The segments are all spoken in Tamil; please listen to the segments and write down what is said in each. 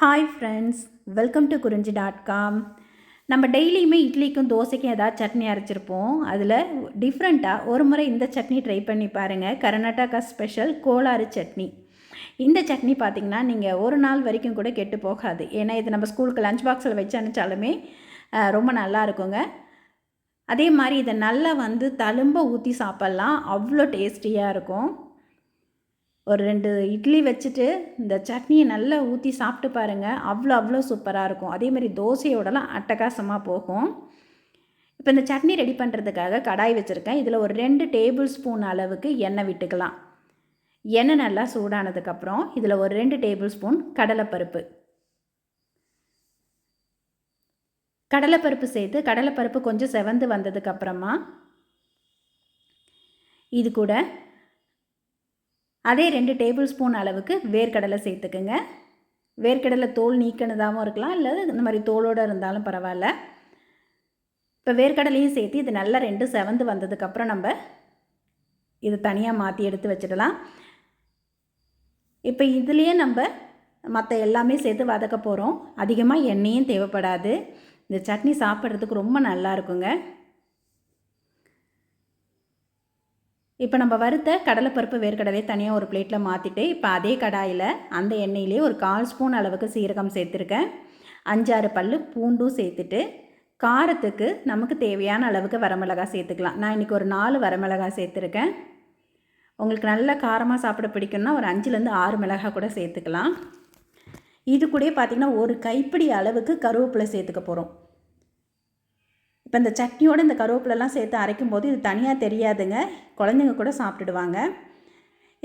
Hi friends welcome to Kurinji dot com நம்ம டெய்லியுமே இட்லிக்கும் தோசைக்கும் ஏதாவது சட்னி அரைச்சிருப்போம். அதில் டிஃப்ரெண்ட்டாக ஒரு முறை இந்த சட்னி ட்ரை பண்ணி பாருங்கள் கர்நாடகா ஸ்பெஷல் கோளாறு சட்னி. இந்த சட்னி பார்த்திங்கன்னா நீங்கள் ஒரு நாள் வரைக்கும் கூட கெட்டு போகாது. ஏன்னா இது நம்ம ஸ்கூலுக்கு லஞ்ச் பாக்ஸில் வச்சு அனுப்பிச்சாலுமே ரொம்ப நல்லா இருக்குங்க. அதே மாதிரி இதை நல்லா வந்து தழும்ப ஊற்றி சாப்பிட்லாம். அவ்வளோ டேஸ்டியாக இருக்கும். ஒரு ரெண்டு இட்லி வச்சுட்டு இந்த சட்னியை நல்லா ஊற்றி சாப்பிட்டு பாருங்கள் அவ்வளோ அவ்வளோ சூப்பராக இருக்கும். அதேமாதிரி தோசையோடலாம் அட்டகாசமாக போகும். இப்போ இந்த சட்னி ரெடி பண்ணுறதுக்காக கடாய் வச்சுருக்கேன். இதில் ஒரு ரெண்டு டேபிள் ஸ்பூன் அளவுக்கு எண்ணெய் விட்டுக்கலாம். எண்ணெய் நல்லா சூடானதுக்கப்புறம் இதில் ஒரு ரெண்டு டேபிள் ஸ்பூன் கடலைப்பருப்பு. கடலைப்பருப்பு சேர்த்து கடலைப்பருப்பு கொஞ்சம் செவந்து வந்ததுக்கப்புறமா இது கூட அதே ரெண்டு டேபிள் ஸ்பூன் அளவுக்கு வேர்க்கடலை சேர்த்துக்குங்க. வேர்க்கடலை தோல் நீக்கினதாகவும் இருக்கலாம் இல்லை இந்த மாதிரி தோலோடு இருந்தாலும் பரவாயில்ல. இப்போ வேர்க்கடலையும் சேர்த்து இது நல்லா ரெண்டு செவந்து வந்ததுக்கப்புறம் நம்ம இது தனியாக மாற்றி எடுத்து வச்சிடலாம். இப்போ இதுலேயே நம்ம மற்ற எல்லாமே சேர்த்து வதக்க போகிறோம் அதிகமாக எண்ணெயும் தேவைப்படாது. இந்த சட்னி சாப்பிட்றதுக்கு ரொம்ப நல்லா இருக்குங்க. இப்போ நம்ம வறுத்த கடலைப்பருப்பு வேர்க்கடலையை தனியாக ஒரு பிளேட்டில் மாற்றிட்டு இப்போ அதே கடாயில் அந்த எண்ணெயிலே ஒரு கால் ஸ்பூன் அளவுக்கு சீரகம் சேர்த்துருக்கேன். அஞ்சாறு பல் பூண்டும் சேர்த்துட்டு காரத்துக்கு நமக்கு தேவையான அளவுக்கு வரமிளகாய் சேர்த்துக்கலாம். நான் இன்றைக்கி ஒரு நாலு வரமிளகாய் சேர்த்துருக்கேன். உங்களுக்கு நல்ல காரமாக சாப்பிட பிடிக்கும்னா ஒரு அஞ்சுலேருந்து ஆறு மிளகாய் கூட சேர்த்துக்கலாம். இது கூட பார்த்திங்கன்னா ஒரு கைப்பிடி அளவுக்கு கருவேப்பிலை சேர்த்துக்க போகிறோம் இப்போ இந்த சட்னியோடு இந்த கருவேப்பிலெலாம் சேர்த்து அரைக்கும் போது இது தனியாக தெரியாதுங்க. குழந்தைங்க கூட சாப்பிட்டுடுவாங்க.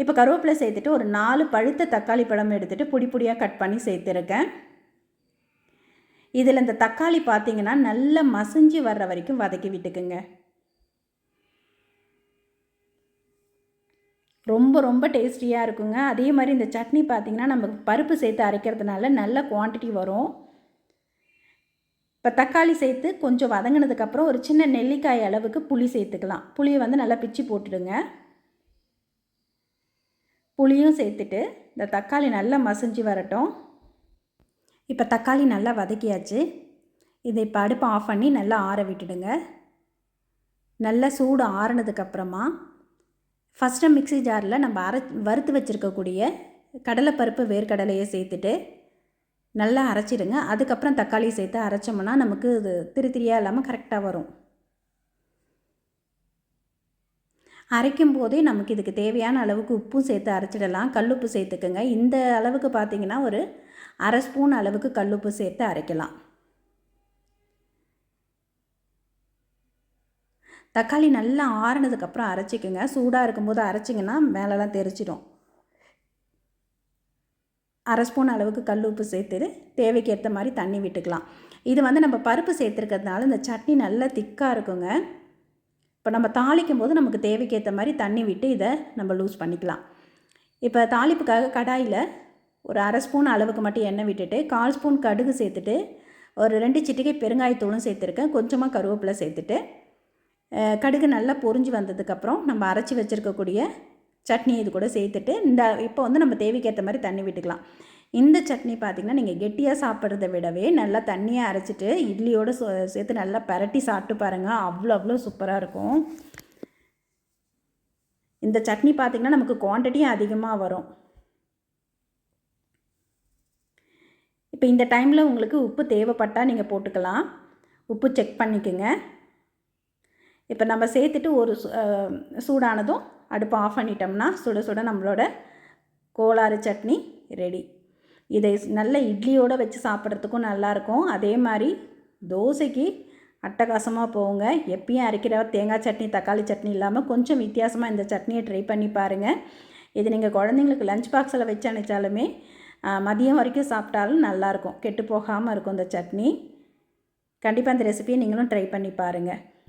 இப்போ கருவேப்பிலை சேர்த்துட்டு ஒரு நாலு பழுத்த தக்காளி பழம் எடுத்துகிட்டு பொடி பொடியாக கட் பண்ணி சேர்த்துருக்கேன். இதில் இந்த தக்காளி பார்த்தீங்கன்னா நல்லா மசிஞ்சு வர்ற வரைக்கும் வதக்கி விட்டுக்குங்க. ரொம்ப ரொம்ப டேஸ்டியாக இருக்குங்க. அதே மாதிரி இந்த சட்னி பார்த்திங்கன்னா நம்ம பருப்பு சேர்த்து அரைக்கிறதுனால நல்ல குவான்டிட்டி வரும். இப்போ தக்காளி சேர்த்து கொஞ்சம் வதங்கினதுக்கப்புறம் ஒரு சின்ன நெல்லிக்காய் அளவுக்கு புளி சேர்த்துக்கலாம். புளியை வந்து நல்லா பிச்சு போட்டுடுங்க. புளியும் சேர்த்துட்டு இந்த தக்காளி நல்லா மசிஞ்சு வரட்டும். இப்போ தக்காளி நல்லா வதக்கியாச்சு. இதை இப்போ அடுப்பை ஆஃப் பண்ணி நல்லா ஆற விட்டுடுங்க. நல்லா சூடு ஆறுனதுக்கப்புறமா ஃபஸ்ட்டு மிக்ஸி ஜாரில் நம்ம அரை வறுத்து வச்சுருக்கக்கூடிய கடலைப்பருப்பு வேர்க்கடலையை சேர்த்துட்டு நல்லா அரைச்சிடுங்க. அதுக்கப்புறம் தக்காளி சேர்த்து அரைச்சோம்னா நமக்கு இது திரி திரியாக இல்லாமல் கரெக்டாக வரும். அரைக்கும் போதே நமக்கு இதுக்கு தேவையான அளவுக்கு உப்பும் சேர்த்து அரைச்சிடலாம். கல்லுப்பு சேர்த்துக்குங்க. இந்த அளவுக்கு பார்த்தீங்கன்னா ஒரு அரை ஸ்பூன் அளவுக்கு கல்லுப்பு சேர்த்து அரைக்கலாம். தக்காளி நல்லா ஆறுனதுக்கப்புறம் அரைச்சிக்கோங்க. சூடாக இருக்கும்போது அரைச்சிங்கன்னா மேலெலாம் தெரிச்சிடும். அரை ஸ்பூன் அளவுக்கு கல் உப்பு சேர்த்துட்டு தேவைக்கு ஏற்ற மாதிரி தண்ணி விட்டுக்கலாம். இது வந்து நம்ம பருப்பு சேர்த்துருக்கிறதுனால இந்த சட்னி நல்லா திக்காக இருக்குங்க. இப்போ நம்ம தாளிக்கும் போது நமக்கு தேவைக்கேற்ற மாதிரி தண்ணி விட்டு இதை நம்ம லூஸ் பண்ணிக்கலாம். இப்போ தாளிப்புக்காக கடாயில் ஒரு அரை ஸ்பூன் அளவுக்கு மட்டும் எண்ணெய் விட்டுட்டு கால் ஸ்பூன் கடுகு சேர்த்துட்டு ஒரு ரெண்டு சிட்டிகை பெருங்காயத்தூளும் சேர்த்துருக்கேன். கொஞ்சமாக கருவேப்பிலை சேர்த்துட்டு கடுகு நல்லா பொரிஞ்சு வந்ததுக்கப்புறம் நம்ம அரைச்சி வச்சுருக்கக்கூடிய சட்னி இது கூட சேர்த்துட்டு இந்த இப்போ வந்து நம்ம தேவைக்கேற்ற மாதிரி தண்ணி விட்டுக்கலாம். இந்த சட்னி பார்த்திங்கன்னா நீங்கள் கெட்டியாக சாப்பிட்றத விடவே நல்லா தண்ணியாக அரைச்சிட்டு இட்லியோடு சேர்த்து நல்லா பரட்டி சாப்பிட்டு பாருங்கள் அவ்வளோ அவ்வளோ சூப்பராக இருக்கும். இந்த சட்னி பார்த்திங்கன்னா நமக்கு குவான்டிட்டியும் அதிகமாக வரும். இப்போ இந்த டைமில் உங்களுக்கு உப்பு தேவைப்பட்டால் நீங்கள் போட்டுக்கலாம். உப்பு செக் பண்ணிக்கோங்க. இப்போ நம்ம சேர்த்துட்டு ஒரு சூடானதும் அடுப்பு ஆஃப் பண்ணிட்டோம்னா சுட சுட நம்மளோட கோளாறு சட்னி ரெடி இதை நல்ல இட்லியோடு வச்சு சாப்பிட்றதுக்கும் நல்லாயிருக்கும். அதே மாதிரி தோசைக்கு அட்டகாசமாக போகுங்க எப்பயும் அரைக்கிற தேங்காய் சட்னி தக்காளி சட்னி இல்லாமல் கொஞ்சம் வித்தியாசமாக இந்த சட்னியை ட்ரை பண்ணி பாருங்கள் இது நீங்கள் குழந்தைங்களுக்கு லஞ்ச் பாக்ஸில் வச்சு அனுப்பிச்சாலுமே மதியம் வரைக்கும் சாப்பிட்டாலும் நல்லாயிருக்கும். கெட்டு போகாமல் இருக்கும் இந்த சட்னி. கண்டிப்பாக இந்த ரெசிபியை நீங்களும் ட்ரை பண்ணி பாருங்கள்